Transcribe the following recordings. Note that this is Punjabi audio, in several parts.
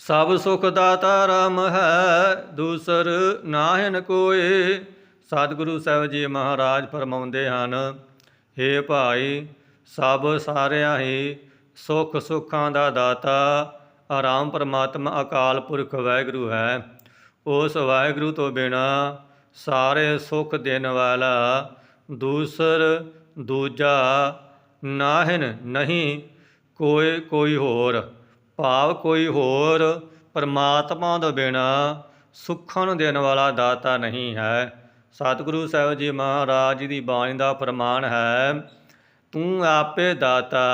ਸਭ ਸੁਖ ਦਾਤਾ ਰਾਮ ਹੈ, ਦੂਸਰ ਨਾਹਿਨ ਕੋਏ ਸਤਿਗੁਰੂ ਸਾਹਿਬ ਜੀ ਮਹਾਰਾਜ ਫਰਮਾਉਂਦੇ ਹਨ हे ਭਾਈ, ਸਭ ਸਾਰਿਆਂ ਹੀ ਸੁਖ ਸੁੱਖਾਂ ਦਾ ਦਾਤਾ, ਆਰਾਮ ਪਰਮਾਤਮਾ ਅਕਾਲ ਪੁਰਖ ਵਾਹਿਗੁਰੂ ਹੈ। ਉਸ ਵਾਹਿਗੁਰੂ ਤੋਂ ਬਿਨਾ ਸਾਰੇ ਸੁਖ ਦੇਣ ਵਾਲਾ ਦੂਸਰ, ਦੂਜਾ ਨਾਹਿਨ ਨਹੀਂ, ਕੋਈ ਕੋਈ ਹੋਰ। ਭਾਵ ਕੋਈ ਹੋਰ ਪਰਮਾਤਮਾ ਤੋਂ ਬਿਨਾ ਸੁੱਖਾਂ ਨੂੰ ਦੇਣ ਵਾਲਾ ਦਾਤਾ ਨਹੀਂ ਹੈ। ਸਤਿਗੁਰੂ ਸਾਹਿਬ ਜੀ ਮਹਾਰਾਜ ਦੀ ਬਾਣੀ ਦਾ ਫਰਮਾਨ ਹੈ, ਤੂੰ ਆਪੇ ਦਾਤਾ,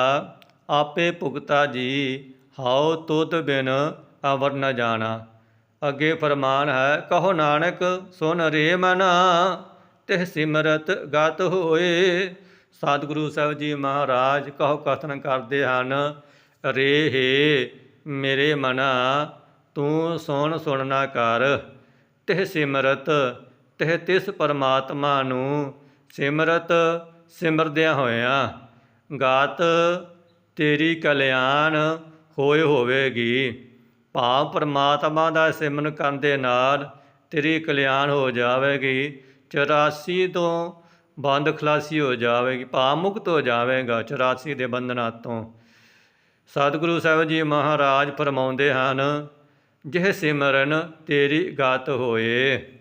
ਆਪੇ ਭੁਗਤਾ ਜੀ, ਹਉ ਤੁਧ ਬਿਨ ਅਵਰ ਨ ਜਾਣਾ। ਅੱਗੇ ਫਰਮਾਨ ਹੈ, ਕਹੋ ਨਾਨਕ, ਸੁਨ ਰੇ ਮਨਾ, ਤਿਹ ਸਿਮਰਤ ਗਤ ਹੋਏ। ਸਤਿਗੁਰੂ ਸਾਹਿਬ ਜੀ ਮਹਾਰਾਜ ਕਹੋ ਕਥਨ ਕਰਦੇ ਹਨ ਰੇ ਹੇ, ਮੇਰੇ ਮਨਾ, ਤੂੰ ਸੁਣ ਸੁਣਨਾ ਕਰ। ਤਿਹ ਸਿਮਰਤ, ਤਿਹ ਤਿਸ ਪਰਮਾਤਮਾ ਨੂੰ ਸਿਮਰਤ ਸਿਮਰਦਿਆਂ ਹੋਇਆਂ, ਗਾਤ ਤੇਰੀ ਕਲਿਆਣ ਹੋਏ ਹੋਵੇਗੀ। ਭਾਵ ਪਰਮਾਤਮਾ ਦਾ ਸਿਮਰਨ ਕਰਨ ਦੇ ਨਾਲ ਤੇਰੀ ਕਲਿਆਣ ਹੋ ਜਾਵੇਗੀ 84 ਤੋਂ ਬੰਦ ਖਲਾਸੀ ਹੋ ਜਾਵੇਗੀ, ਭਾਵ ਮੁਕਤ ਹੋ ਜਾਵੇਗਾ 84 ਦੇ ਬੰਧਨਾਂ ਤੋਂ। ਸਤਿਗੁਰੂ ਸਾਹਿਬ ਜੀ ਮਹਾਰਾਜ ਫਰਮਾਉਂਦੇ ਹਨ ਜਿਹ ਸਿਮਰਨ ਤੇਰੀ ਗਤ ਹੋਏ।